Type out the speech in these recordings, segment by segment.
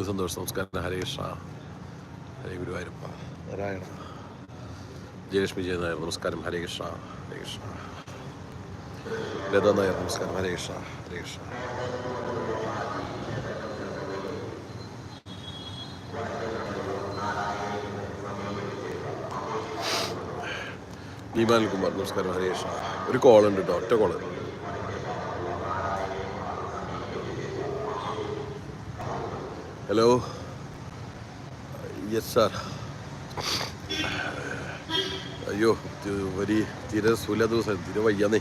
വിനു സന്തോഷ് നമസ്കാരം ഹരേ കൃഷ്ണ ഹരേ ഗുരുവായൂരപ്പ നാരായണ ജയലക്ഷ്മി ജയ നായർ നമസ്കാരം ഹരേ കൃഷ്ണ ഹരേ കൃഷ്ണ ലത നായർ നമസ്കാരം ഹരേ കൃഷ്ണ ഹരേ കൃഷ്ണ ഭീമാനിൽ കുമാർ നമസ്കാരം ഹരേ കൃഷ്ണ ഒരു കോളുണ്ട് കേട്ടോ ഒറ്റ കോൾ ഹലോ യെസ് സാർ അയ്യോ ഒരു തീരെ സുല ദിവസം തീരെ വയ്യാന്നേ.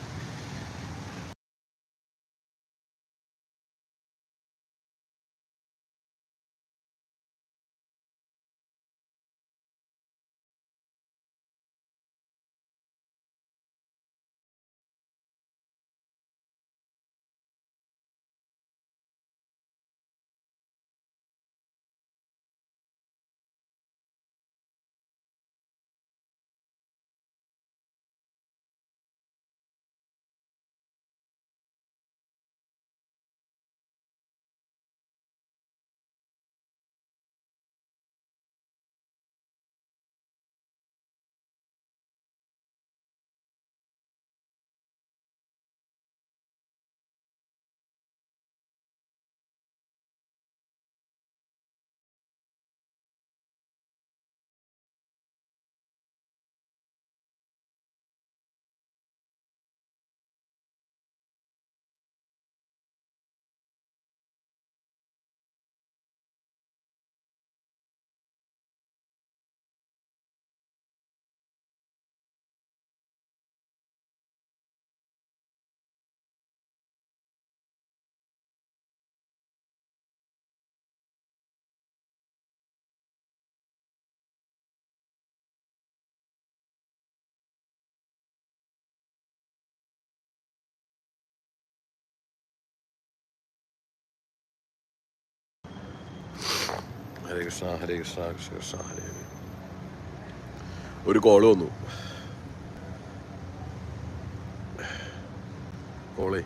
ഹരേ കൃഷ്ണ ഹരേ കൃഷ്ണ കൃഷ്ണ കൃഷ്ണ ഹരേ ഹരേ. ഒരു കോൾ വന്നു. കോളേ.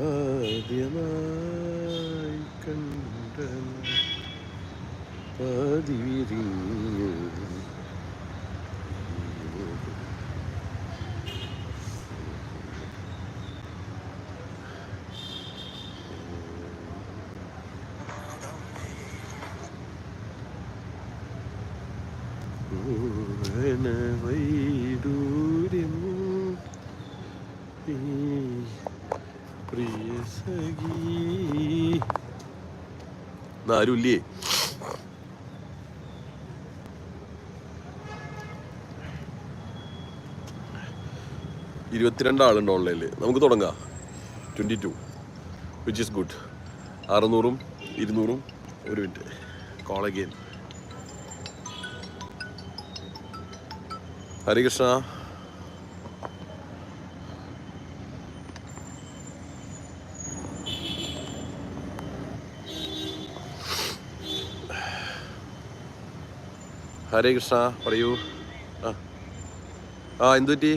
ആദ്യമായി കണ്ട പതിവിരിഞ്ഞു ആരുമില്ലേ ഇരുപത്തിരണ്ട് ആളുണ്ട് ഓൺലൈനിൽ നമുക്ക് തുടങ്ങാം. Twenty two which is good അറുന്നൂറും ഇരുന്നൂറും ഒരു minute call again Harikrishna. Hare Krishna പറയൂ. ആ. ആ എന്തു പറ്റി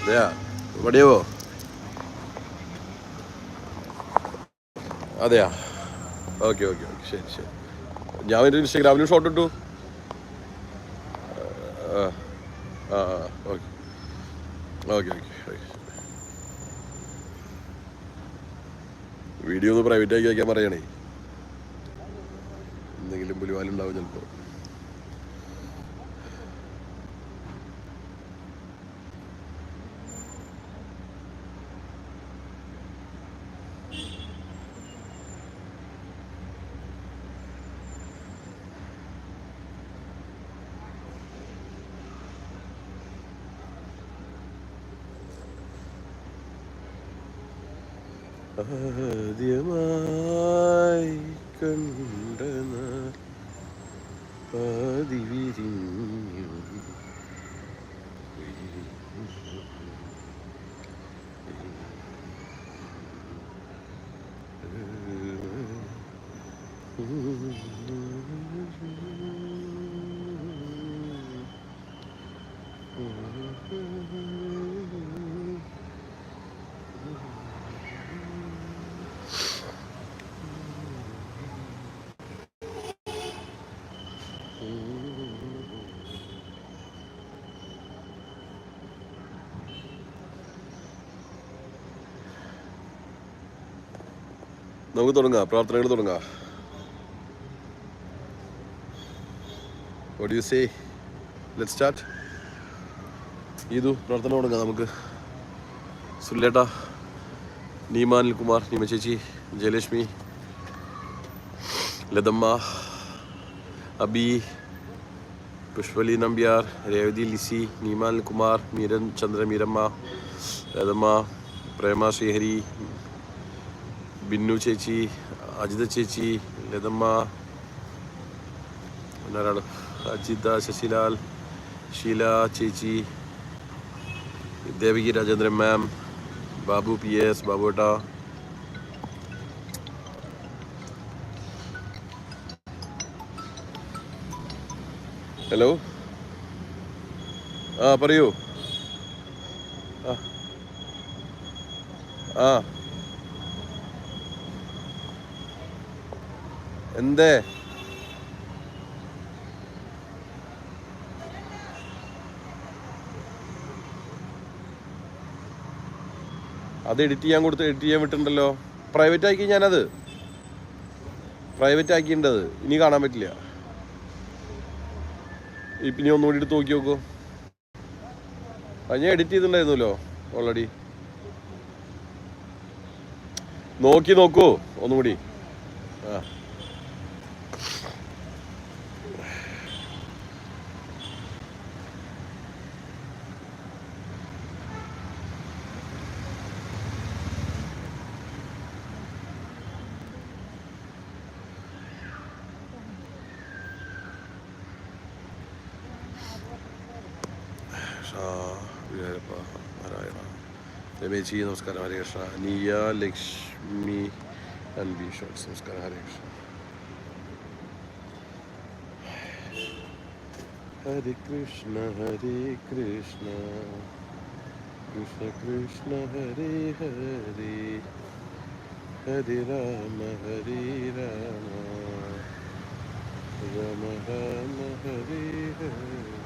അതെയാ മടിയാവോ അതെയാ. Okay okay okay. ശരി ശരി. ഞാൻ ഒരു ഇൻസ്റ്റാഗ്രാമിലും ഷോട്ട് ഇട്ടു. ആ ആ okay. Okay okay okay. Video ഒന്ന് പ്രൈവറ്റ് ആക്കി വയ്ക്കാൻ പറയണേ. എന്തെങ്കിലും പുലിവാലുണ്ടാവും ചിലപ്പോൾ ആദ്യമായി കണ്ടന പതിവിരിഞ്ഞു നമുക്ക് തുടങ്ങാം. പ്രാർത്ഥനകൾ തുടങ്ങാം. What you say let start ഇതു പ്രാർത്ഥന തുടങ്ങാം നമുക്ക്. സുല്ലേട്ട നീമ അനിൽകുമാർ നീമ ചേച്ചി ജയലക്ഷ്മി ലതമ്മ അബി പുഷ്പലി നമ്പ്യാർ രേവതി ലിസി നീമാൻ കുമാർ മീരൻ ചന്ദ്ര മീരമ്മ ലതമ്മ പ്രേമ ശ്രീഹരി ബിന്നു ചേച്ചി അജിത ചേച്ചി ലതമ്മ പിന്നെ ഒരാൾ അജിത ശശിലാൽ ഷീല ചേച്ചി Devaki Rajendran ma'am Babu P S ബാബുട്ട hello ആ പറയൂ. ആ. ആ. എന്തേ? അത് എഡിറ്റ് ചെയ്യാൻ കൊടുത്ത് എഡിറ്റ് ചെയ്യാൻ വിട്ടുണ്ടല്ലോ പ്രൈവറ്റ് ആക്കി ഞാനത്. പ്രൈവറ്റ് ആക്കിയിട്ടത്. ഇനി കാണാൻ പറ്റില്ല. ഇനി ഒന്നുകൂടി എടുത്ത് നോക്കി നോക്കൂ. അത് ഞാൻ എഡിറ്റ് ചെയ്തിട്ടുണ്ടായിരുന്നല്ലോ ഓൾറെഡി നോക്കി നോക്കൂ ഒന്നുകൂടി. ആ. ഗുരുവായൂരപ്പ നാരായണ രമേശി നമസ്കാരം ഹരേ കൃഷ്ണ നീയ ലക്ഷ്മി അൻബി ഷോട്ട്സ് നമസ്കാരം Hare Krishna Hare Krishna Hare Krishna Krishna Krishna Hare Hare Hare Rama Hare Rama Rama Rama Hare Hare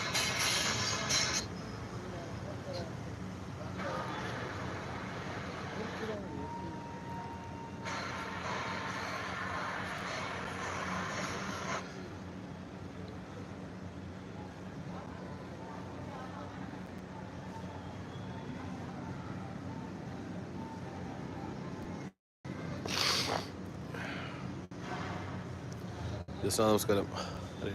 Just നമസ്കാരം. ഹരേ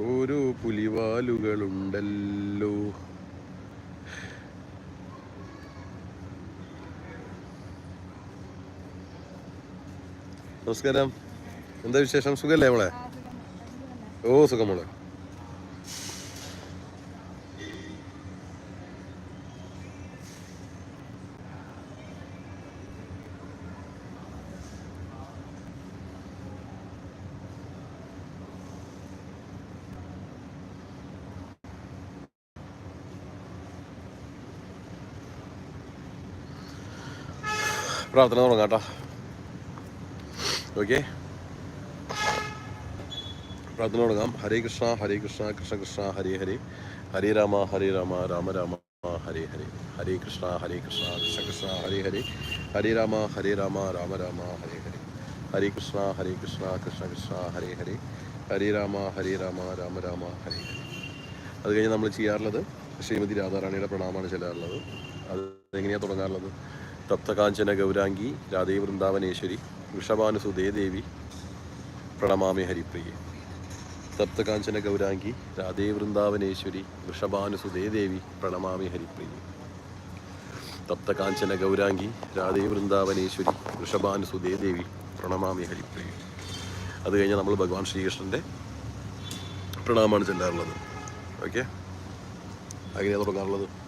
ഓരോ പുലിവാലുകളുണ്ടല്ലോ. നമസ്കാരം. എന്താ വിശേഷം? സുഖല്ലേ മോളെ? ഓ സുഖം മോളെ. പ്രാർത്ഥന തുടങ്ങാം കേട്ടോ. ഓക്കെ പ്രാർത്ഥന തുടങ്ങാം. ഹരേ കൃഷ്ണ ഹരേ കൃഷ്ണ കൃഷ്ണ കൃഷ്ണ ഹരേ ഹരേ. ഹരേ രാമ ഹരേ രാമ രാമ രാമ ഹരേ ഹരേ. ഹരേ കൃഷ്ണ ഹരേ കൃഷ്ണ കൃഷ്ണ കൃഷ്ണ ഹരേ ഹരേ. ഹരേ രാമ ഹരേ രാമ രാമ രാമ ഹരേ ഹരേ. ഹരേ കൃഷ്ണ ഹരേ കൃഷ്ണ കൃഷ്ണ കൃഷ്ണ ഹരേ ഹരേ. ഹരേ രാമ ഹരേ രാമ രാമ രാമ ഹരേ ഹരേ. അത് കഴിഞ്ഞ് നമ്മൾ ചെയ്യാറുള്ളത് ശ്രീമതി രാധാറാണിയുടെ പ്രണാമമാണ് ചെല്ലാറുള്ളത് അത് എങ്ങനെയാണ് തുടങ്ങാറുള്ളത്? തപ്തകാഞ്ചന ഗൗരാംഗി രാധേ വൃന്ദാവനേശ്വരി വൃഷഭാനുസുതേ ദേവി പ്രണമാമി ഹരിപ്രിയെ. തപ്തകാഞ്ചന ഗൗരാംഗി രാധേ വൃന്ദാവനേശ്വരി വൃഷഭാനുസുതേ ദേവി പ്രണമാമി ഹരിപ്രിയെ. തപ്തകാഞ്ചന ഗൗരാംഗി രാധേ വൃന്ദാവനേശ്വരി വൃഷഭാനുസുതേ ദേവി പ്രണമാമി ഹരിപ്രിയ. അത് കഴിഞ്ഞ് നമ്മൾ ഭഗവാൻ ശ്രീകൃഷ്ണന്റെ പ്രണാമമാണ് ചെല്ലാറുള്ളത്. ഓക്കെ? അങ്ങനെയാണ് തുടങ്ങാറുള്ളത്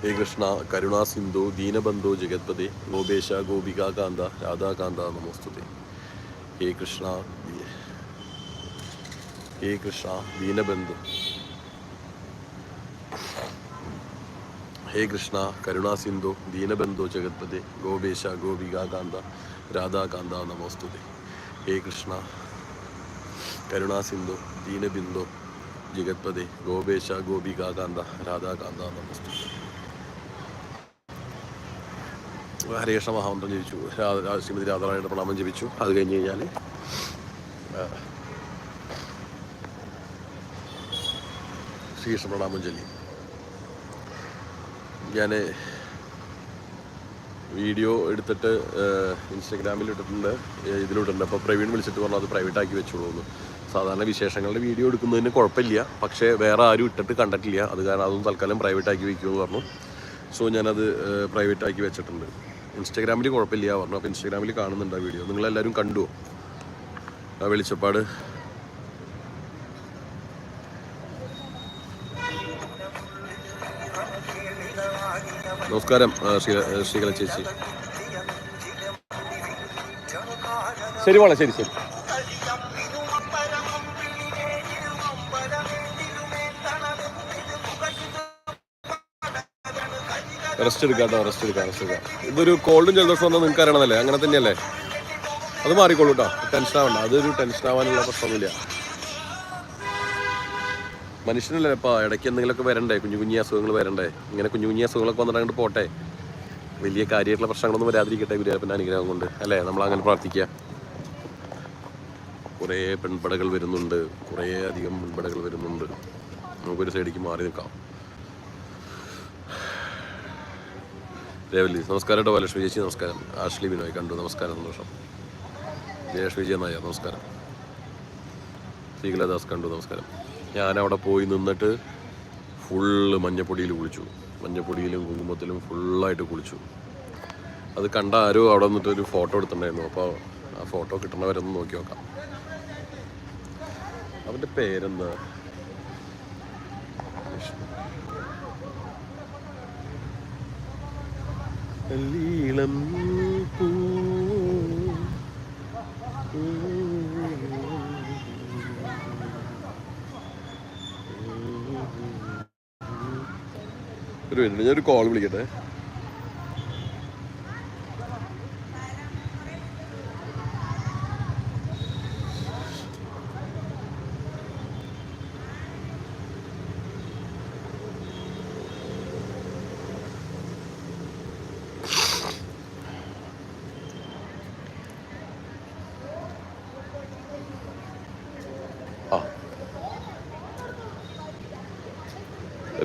ഹേ കൃഷ്ണ കരുണാ സിന്ധു ദീനബന്ധു ജഗത്പതി ഗോപേശ ഗോപികാ കാന്ത രാധാകാന്ത നമോസ്തുതി. ഹേ കൃഷ്ണ ഹേ കൃഷ്ണ ദീനബന്ധു. ഹേ കൃഷ്ണ കരുണാ സിന്ധു ദീനബന്ധു ജഗത്പതി ഗോപേശ ഗോപികാ കാന്ത രാധാകാന്ത നമോസ്തുതി. ഹേ കൃഷ്ണ കരുണാ സിന്ധു ദീനബിന്ദു ജഗത്പതി ഗോപേശ ഗോപികാ കാന്ത രാധാകാന്ത നമസ്തുതേ. ഹരേഷ മഹാമന്ത്രം ജപിച്ചു ശ്രീമതി രാധാറാണിയുടെ പ്രണാമം ജപിച്ചു. അത് കഴിഞ്ഞ് കഴിഞ്ഞാൽ ശ്രീകൃഷ്ണ പ്രണാമം ചൊല്ലി. ഞാൻ വീഡിയോ എടുത്തിട്ട് ഇൻസ്റ്റഗ്രാമിൽ ഇട്ടിട്ടുണ്ട് ഇതിലിട്ടുണ്ട് അപ്പോൾ പ്രവീൺ വിളിച്ചിട്ട് പറഞ്ഞു അത് പ്രൈവറ്റ് ആക്കി വെച്ചോളൂ എന്ന് സാധാരണ വിശേഷങ്ങളുടെ വീഡിയോ എടുക്കുന്നതിന് കുഴപ്പമില്ല. പക്ഷേ വേറെ ആരും ഇട്ടിട്ട് കണ്ടിട്ടില്ല. അത് കാരണം അതൊന്നും തൽക്കാലം പ്രൈവറ്റ് ആക്കി വെക്കുമെന്ന് പറഞ്ഞു. സോ ഞാനത് പ്രൈവറ്റ് ആക്കി വെച്ചിട്ടുണ്ട്. ഇൻസ്റ്റാഗ്രാമിൽ കുഴപ്പമില്ല പറഞ്ഞു. അപ്പോൾ ഇൻസ്റ്റാഗ്രാമിൽ കാണുന്നുണ്ട് ആ വീഡിയോ. നിങ്ങളെല്ലാവരും കണ്ടുവോ ആ വെളിച്ചപ്പാട്. നമസ്കാരം ശ്രീകല ചേച്ചി. ശരി വളരെ ശരി ശരി. റെസ്റ്റ് എടുക്കാം കേട്ടോ റെസ്റ്റ് എടുക്കാം റെസ്റ്റ് എടുക്കാം. ഇതൊരു കോൾഡും ജലദോഷം വന്നാൽ നിങ്ങൾക്ക് അറിയണമല്ലേ അങ്ങനെ തന്നെയല്ലേ? അത് മാറിക്കോളൂ കേട്ടോ ടെൻഷൻ ആവണ്ട. അതൊരു ടെൻഷൻ ആവാനുള്ള പ്രശ്നമൊന്നുമില്ല. മനുഷ്യനല്ലേ ഇപ്പോൾ ഇടയ്ക്ക് എന്തെങ്കിലുമൊക്കെ വരണ്ടേ? കുഞ്ഞു കുഞ്ഞു അസുഖങ്ങൾ വരണ്ടേ? ഇങ്ങനെ കുഞ്ഞു കുഞ്ഞു അസുഖങ്ങളൊക്കെ വന്നിട്ട് അങ്ങോട്ട് പോട്ടെ? വലിയ കാര്യമായിട്ടുള്ള പ്രശ്നങ്ങളൊന്നും വരാതിരിക്കട്ടെ ഗുരുവായൂരപ്പന്റെ അനുഗ്രഹം കൊണ്ട്. അല്ലേ? നമ്മൾ അങ്ങനെ പ്രാർത്ഥിക്കുക. കുറേ പെൺപടകൾ വരുന്നുണ്ട്. കുറേ അധികം പെൺപടകൾ വരുന്നുണ്ട്. നമുക്കൊരു സൈഡിലേക്ക് മാറി നിൽക്കാം. രേവലി നമസ്കാരം കേട്ടോ ലക്ഷ്മി ചേച്ചി നമസ്കാരം. ആഷ്ലി ബിനോയ് കണ്ടു. നമസ്കാരം സന്തോഷം. ജയലക്ഷ്മി വിജയ നായർ നമസ്കാരം. ശ്രീകലാദാസ് കണ്ടു നമസ്കാരം. ഞാൻ അവിടെ പോയി നിന്നിട്ട് ഫുള്ള് മഞ്ഞപ്പൊടിയിൽ കുളിച്ചു. മഞ്ഞപ്പൊടിയിലും കുങ്കുമത്തിലും ഫുള്ളായിട്ട് കുളിച്ചു. അത് കണ്ട ആരോ അവിടെ നിന്നിട്ട് ഒരു ഫോട്ടോ എടുത്തിട്ടുണ്ടായിരുന്നു. അപ്പോൾ ആ ഫോട്ടോ കിട്ടണവരൊന്ന് നോക്കി നോക്കാം. അവന്റെ പേരെന്താ? ലീളം പൂ. ഒരു മിനിറ്റ് ഞാനൊരു കോൾ വിളിക്കട്ടെ?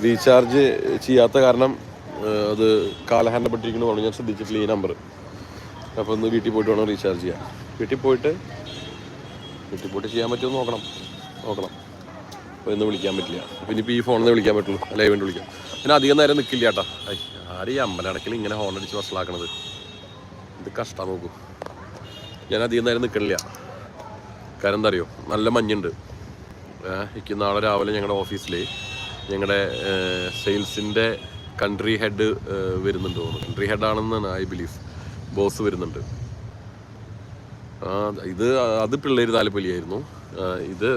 റീചാർജ് ചെയ്യാത്ത കാരണം അത് കാലഹരണപ്പെട്ടിരിക്കുന്നു പറഞ്ഞു ഞാൻ ശ്രദ്ധിച്ചിട്ടില്ല ഈ നമ്പർ അപ്പോൾ ഒന്ന് വീട്ടിൽ പോയിട്ട് വേണം റീചാർജ് ചെയ്യാൻ. വീട്ടിൽ പോയിട്ട് വീട്ടിൽ പോയിട്ട് ചെയ്യാൻ പറ്റുമോ നോക്കണം. നോക്കണം. അപ്പോൾ ഇന്ന് വിളിക്കാൻ പറ്റില്ല. അപ്പോൾ ഇനിയിപ്പോൾ ഈ ഫോണിൽ നിന്ന് വിളിക്കാൻ പറ്റുള്ളൂ. ലൈവ് വേണ്ടി വിളിക്കാം. പിന്നെ അധികം നേരം നിൽക്കില്ല കേട്ടോ. ഐ ആരും ഈ അമ്പലടക്കിൽ ഇങ്ങനെ ഹോൺ അടിച്ച് വഷളാക്കണത്? ഇത് കഷ്ടം നോക്കൂ. ഞാൻ അധികം നേരം നിൽക്കണില്ല കാരണം എന്താ അറിയോ? നല്ല മഞ്ഞുണ്ട്. എനിക്ക് നാളെ രാവിലെ ഞങ്ങളുടെ ഓഫീസിൽ ഞങ്ങളുടെ സെയിൽസിന്റെ കൺട്രി ഹെഡ് വരുന്നുണ്ട് തോന്നുന്നു. കൺട്രി ഹെഡ് ആണെന്നാണ് ഐ ബിലീവ് ബോസ് വരുന്നുണ്ട്. ആ, ഇത് അത് പിള്ളേർ താല്പര്യമായിരുന്നു ഇത്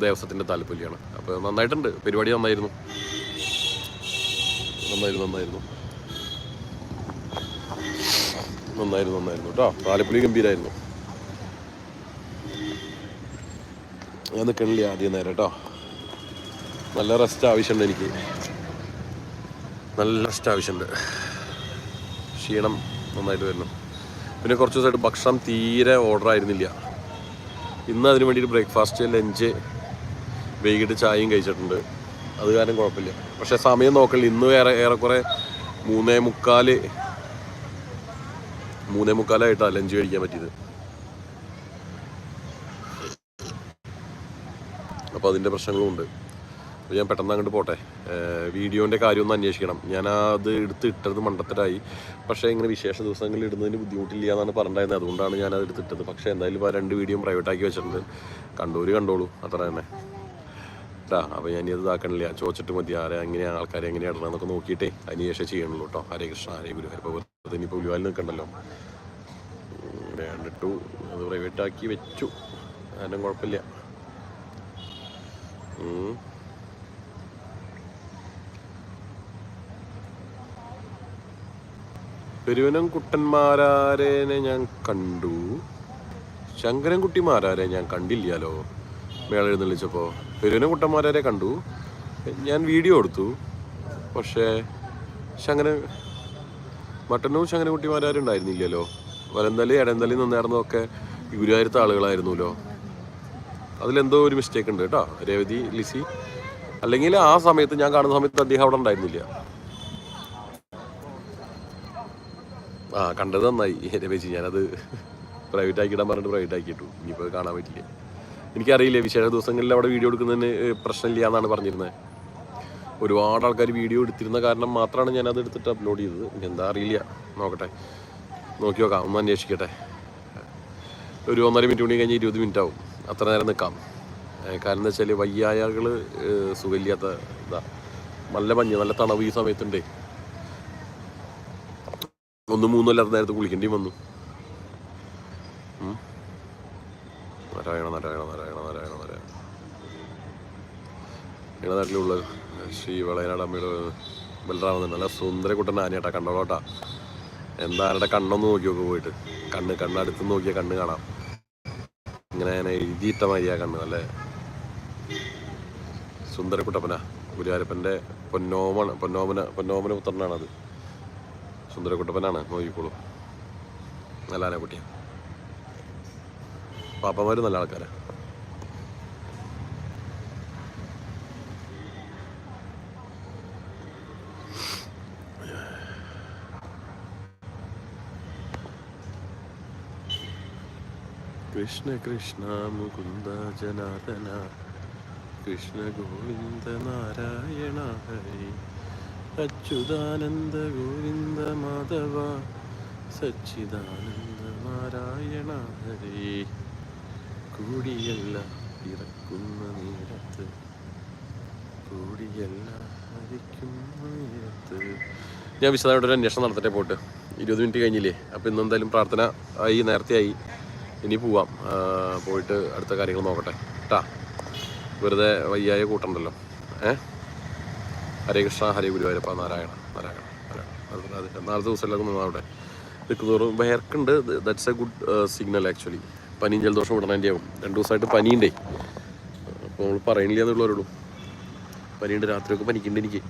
ദേവസ്വത്തിന്റെ താല്പര്യമാണ് അപ്പോൾ നന്നായിട്ടുണ്ട്. പരിപാടി നന്നായിരുന്നു. നന്നായിരുന്നു നന്നായിരുന്നു. നന്നായിരുന്നു നന്നായിരുന്നു കേട്ടോ താലപ്പൊലി ഗംഭീരായിരുന്നു. ഞാൻ നിൽക്കണില്ല ആദ്യം നേരം കേട്ടോ നല്ല റെസ്റ്റ് ആവശ്യമുണ്ട് എനിക്ക്. നല്ല റെസ്റ്റ് ആവശ്യമുണ്ട്. ക്ഷീണം നന്നായിട്ട് വരുന്നു. പിന്നെ കുറച്ച് ദിവസമായിട്ട് ഭക്ഷണം തീരെ ഓർഡർ ആയിരുന്നില്ല. ഇന്ന് അതിന് വേണ്ടിയിട്ട് ബ്രേക്ക്ഫാസ്റ്റ് ലഞ്ച് വൈകിട്ട് ചായയും കഴിച്ചിട്ടുണ്ട്. അത് കാരണം കുഴപ്പമില്ല. പക്ഷെ സമയം നോക്കണില്ല ഇന്ന് വേറെ ഏറെക്കുറെ മൂന്നേ മുക്കാൽ മൂന്നേ മുക്കാലായിട്ടാണ് ലഞ്ച് കഴിക്കാൻ പറ്റിയത്. അപ്പോൾ അതിന്റെ പ്രശ്നങ്ങളും ഉണ്ട്. അപ്പോൾ ഞാൻ പെട്ടെന്ന് അങ്ങോട്ട് പോട്ടെ. വീഡിയോന്റെ കാര്യം ഒന്ന് അന്വേഷിക്കണം. ഞാൻ അത് എടുത്ത് ഇട്ടത് മണ്ടത്തരായി. പക്ഷേ ഇങ്ങനെ വിശേഷ ദിവസങ്ങളിൽ ഇടുന്നതിന് ബുദ്ധിമുട്ടില്ല എന്നാണ് പറഞ്ഞിട്ടുണ്ടായിരുന്നത് അതുകൊണ്ടാണ് ഞാൻ അത് എടുത്തിട്ടത്. പക്ഷേ എന്തായാലും ഇപ്പോൾ രണ്ട് പ്രൈവറ്റ് ആക്കി വെച്ചിട്ടുണ്ട്. കണ്ടോര് കണ്ടോളൂ. അത്ര തന്നെ. കേട്ടാ അപ്പോൾ ഞാൻ ഇത് ഇതാക്കണില്ല. ചോദിച്ചിട്ട് മതി. ആരെ എങ്ങനെയാണ് ആൾക്കാരെ എങ്ങനെയാണ് ഇടണമെന്നൊക്കെ നോക്കിയിട്ടേ അതിന് ശേഷം ചെയ്യണുള്ളൂ കേട്ടോ. ഹരേ കൃഷ്ണ ഹരേ ഗുരു ഹരിപ്പോൾ വെറുതെ ഇനിയിപ്പോൾ ഉലുവാലിൽ നിൽക്കണ്ടല്ലോ. വേണ്ടിട്ടു അത് പ്രൈവറ്റ് ആക്കി വെച്ചു. അതിനും കുഴപ്പമില്ല. പെരുവനം കുട്ടന്മാരാരേനെ ഞാൻ കണ്ടു. ശങ്കരൻകുട്ടിമാരാരെ ഞാൻ കണ്ടില്ലല്ലോ. മേള എഴുന്നള്ളിച്ചപ്പോൾ പെരുവനം കുട്ടന്മാരാരെ കണ്ടു. ഞാൻ വീഡിയോ എടുത്തു. പക്ഷേ ശങ്കരൻ മട്ടന്നൂർ ശങ്കരൻകുട്ടിമാരാരുണ്ടായിരുന്നില്ലല്ലോ വലന്തലി ഇടന്തലി നിന്നായിരുന്നതൊക്കെ ഗുരുവായൂരത്തെ ആളുകളായിരുന്നല്ലോ. അതിലെന്തോ ഒരു മിസ്റ്റേക്ക് ഉണ്ട് കേട്ടോ രേവതി ലിസി. അല്ലെങ്കിൽ ആ സമയത്ത് ഞാൻ കാണുന്ന സമയത്ത് അദ്ദേഹം അവിടെ ഉണ്ടായിരുന്നില്ല. ആ കണ്ടത് നന്നായി. രമേശ് ഞാനത് പ്രൈവറ്റ് ആക്കിയിടാൻ പറഞ്ഞിട്ട് പ്രൈവറ്റ് ആക്കിയിട്ടു ഇനിയിപ്പോൾ കാണാൻ പറ്റില്ല. എനിക്കറിയില്ല വിശേഷ ദിവസങ്ങളിൽ അവിടെ വീഡിയോ എടുക്കുന്നതിന് പ്രശ്നമില്ല എന്നാണ് പറഞ്ഞിരുന്നത് ഒരുപാട് ആൾക്കാർ വീഡിയോ എടുത്തിരുന്ന കാരണം മാത്രമാണ് ഞാനത് എടുത്തിട്ട് അപ്ലോഡ് ചെയ്തത്. എന്താ അറിയില്ല. നോക്കട്ടെ. നോക്കി നോക്കാം. ഒന്ന് അന്വേഷിക്കട്ടെ. ഒരു ഒന്നര മിനിറ്റ് മണി കഴിഞ്ഞ് ഇരുപത് മിനിറ്റ് ആവും അത്ര നേരം നിൽക്കാം കാരണം എന്താ വെച്ചാൽ വയ്യായകൾ സുഖമില്ലാത്ത ഇതാ. നല്ല മഞ്ഞ് നല്ല തണവ് ഈ സമയത്തുണ്ടേ. ഒന്ന് മൂന്നല്ലാത്ത നേരത്ത് കുളിക്കേണ്ടി വന്നു. നാരായണ നാരായണ നാരായണ നാരായണ നാരായണ. ഞങ്ങളുടെ നാട്ടിലുള്ള ശ്രീ വളയനാട് അമ്മയുടെ ബലറാമെന്ന് നല്ല സുന്ദര കുട്ടൻ ആനയാട്ടാ കണ്ടോളോട്ടാ എന്താ ആരുടെ കണ്ണൊന്ന് നോക്കി നോക്ക് പോയിട്ട്. കണ്ണ് കണ്ണടുത്ത് നോക്കിയാൽ കണ്ണ് കാണാം. ഇങ്ങനെ ഞാൻ എഴുതിയിട്ട മാതിരിയാ കണ്ണ് നല്ല സുന്ദരക്കുട്ടപ്പന ഗുരുവായൂരപ്പന്റെ പൊന്നോമന പൊന്നോമന പൊന്നോമന പുത്രനാണത്. സുന്ദരക്കുട്ടപ്പനാണ് നോക്കിക്കോളൂ നല്ല ആനക്കുട്ടിയാണ് പാപ്പന്മാരും നല്ല ആൾക്കാരാണ് കൃഷ്ണ കൃഷ്ണ മുകുന്ദ ജനാർദന കൃഷ്ണ ഗോവിന്ദ നാരായണ ഹരി. അച്യുതാനന്ദ ഗോവിന്ദ മാധവ സച്ചിദാനന്ദ നാരായണ ഹരേ. കൂടിയല്ല പിറക്കുന്ന നേരത്ത് കൂടിയല്ല ഹരിക്കുന്ന നേരത്ത്. ഞാൻ വിശദമായിട്ട് ഒരു അന്വേഷണം നടത്തട്ടെ പോട്ട്. ഇരുപത് മിനിറ്റ് കഴിഞ്ഞില്ലേ? അപ്പോൾ ഇന്ന് എന്തായാലും പ്രാർത്ഥന ആയി നേരത്തെ ആയി. ഇനി പോവാം. പോയിട്ട് അടുത്ത കാര്യങ്ങൾ നോക്കട്ടെ. കേട്ടാ വെറുതെ വയ്യായ കൂട്ടണ്ടല്ലോ ഏ? ഹരേ കൃഷ്ണ ഹരേ ഗുരുവായൂരപ്പ നാരായണ നാരായണ നാരായണ. അതെ നാളത്തെ നിന്നാൽ അവിടെ ഇതൊക്കെ തോറും വേർക്കുണ്ട് that's a good signal actually പനിയും ജലദോഷം വിടണേന്റെ ആവും. രണ്ട് ദിവസമായിട്ട് പനിയുണ്ടേ. അപ്പോൾ നമ്മൾ പറയണില്ല എന്നുള്ളവരോടും പനിയുണ്ട്. രാത്രിയൊക്കെ പനിക്കുന്നുണ്ട് എനിക്ക്.